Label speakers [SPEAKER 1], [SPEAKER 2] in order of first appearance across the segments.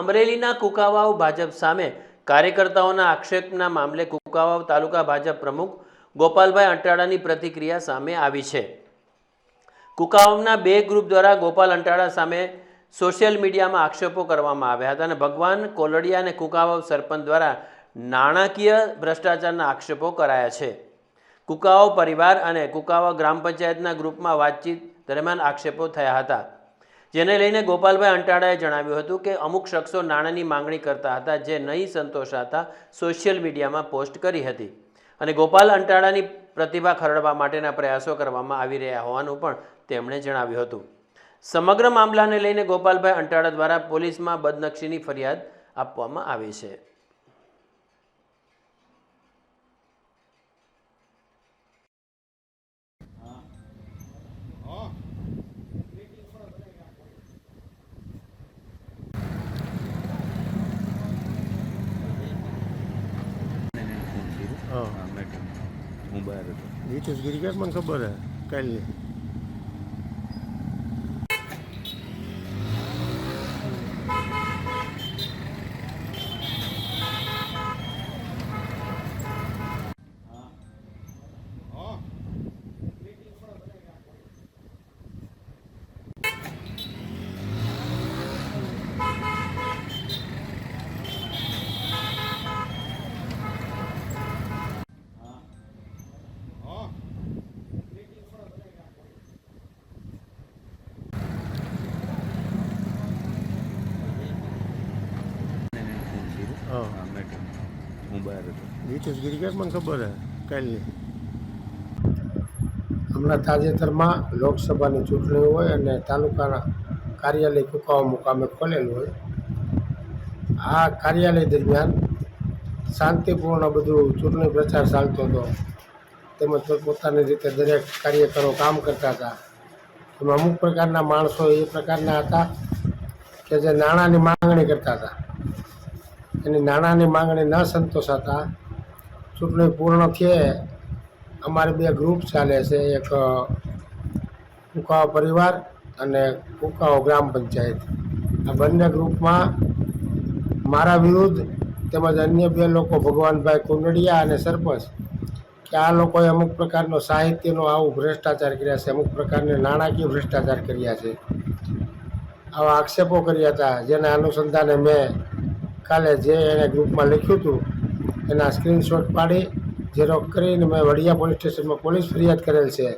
[SPEAKER 1] અમરેલીના કુકાવાવ ભાજપ સામે કાર્યકર્તાઓના આક્ષેપના મામલે કુકાવાવ તાલુકા ભાજપ પ્રમુખ ગોપાલભાઈ અંટાળાની પ્રતિક્રિયા સામે આવી છે. કુકાવાવના બે ગ્રુપ દ્વારા ગોપાલ અંટાળા સામે સોશિયલ મીડિયામાં આક્ષેપો કરવામાં આવ્યા હતા અને ભગવાન કોલડિયા અને કુકાવાવ સરપંચ દ્વારા નાણાકીય ભ્રષ્ટાચારના આક્ષેપો કરાયા છે. કુકાવાવ પરિવાર અને કુકાવાવ ગ્રામ પંચાયતના ગ્રુપમાં વાતચીત દરમિયાન આક્ષેપો થયા હતા. જેને લઈને ગોપાલભાઈ અંટાળાએ જણાવ્યું હતું કે અમુક શખ્સો નાણાંની માંગણી કરતા હતા જે નહીં સંતોષાતા સોશિયલ મીડિયામાં પોસ્ટ કરી હતી. અને ગોપાલ અંટાળાની પ્રતિભા ખરડવા માટેના પ્રયાસો કરવામાં આવી રહ્યા હોવાનું પણ તેમણે જણાવ્યું હતું. સમગ્ર મામલાને લઈને ગોપાલભાઈ અંટાળા દ્વારા પોલીસમાં બદનક્ષીની ફરિયાદ આપવામાં આવી છે
[SPEAKER 2] હા
[SPEAKER 3] હા મેડમ હું બહાર હતો.
[SPEAKER 2] નીતિશ ગિરિકર મને ખબર હે? કાલની
[SPEAKER 3] ફોન કર્યો
[SPEAKER 2] હા.
[SPEAKER 3] હા મેડમ. હું બહાર હતો.
[SPEAKER 2] નીતિશ ગિરિકર મને ખબર હે. કાલની
[SPEAKER 4] હમણાં તાજેતરમાં લોકસભાની ચૂંટણી હોય અને તાલુકાના કાર્યાલય કુકાવા મુકામે ખોલેલું હોય. આ કાર્યાલય દરમિયાન શાંતિપૂર્ણ બધું ચૂંટણી પ્રચાર ચાલતો હતો. તેમજ પોતાની રીતે દરેક કાર્યકરો કામ કરતા હતા. એમાં અમુક પ્રકારના માણસો એ પ્રકારના હતા કે જે નાણાંની માંગણી કરતા હતા. એની નાણાંની માંગણી ન સંતોષાતા ચૂંટણી પૂર્ણ થયે અમારે બે ગ્રુપ ચાલે છે, એક કુકાઓ પરિવાર અને કુકાઓ ગ્રામ પંચાયત. આ બંને ગ્રુપમાં મારા વિરુદ્ધ તેમજ અન્ય બે લોકો, ભગવાનભાઈ કુંડડિયા અને સરપંચ, કે આ લોકોએ અમુક પ્રકારનો સાહિત્યનો આવું ભ્રષ્ટાચાર કર્યા છે, અમુક પ્રકારની નાણાકીય ભ્રષ્ટાચાર કર્યા છે. આવા આક્ષેપો કર્યા હતા, જેના અનુસંધાને મેં કાલે જે એને ગ્રુપમાં લખ્યું હતું, એના સ્ક્રીનશોટ પાડી ઝેરોક્ષ કરીને મેં વડિયા પોલીસ સ્ટેશનમાં પોલીસ ફરિયાદ કરેલ છે.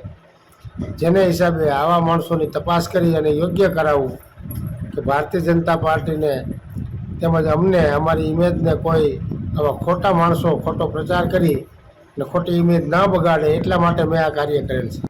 [SPEAKER 4] જેને હિસાબે આવા માણસોની તપાસ કરી અને યોગ્ય કરાવવું કે ભારતીય જનતા પાર્ટીને તેમજ અમને, અમારી ઇમેજને કોઈ આવા ખોટા માણસો ખોટો પ્રચાર કરી અને ખોટી ઇમેજ ના બગાડે એટલા માટે મેં આ કાર્ય કરેલ છે.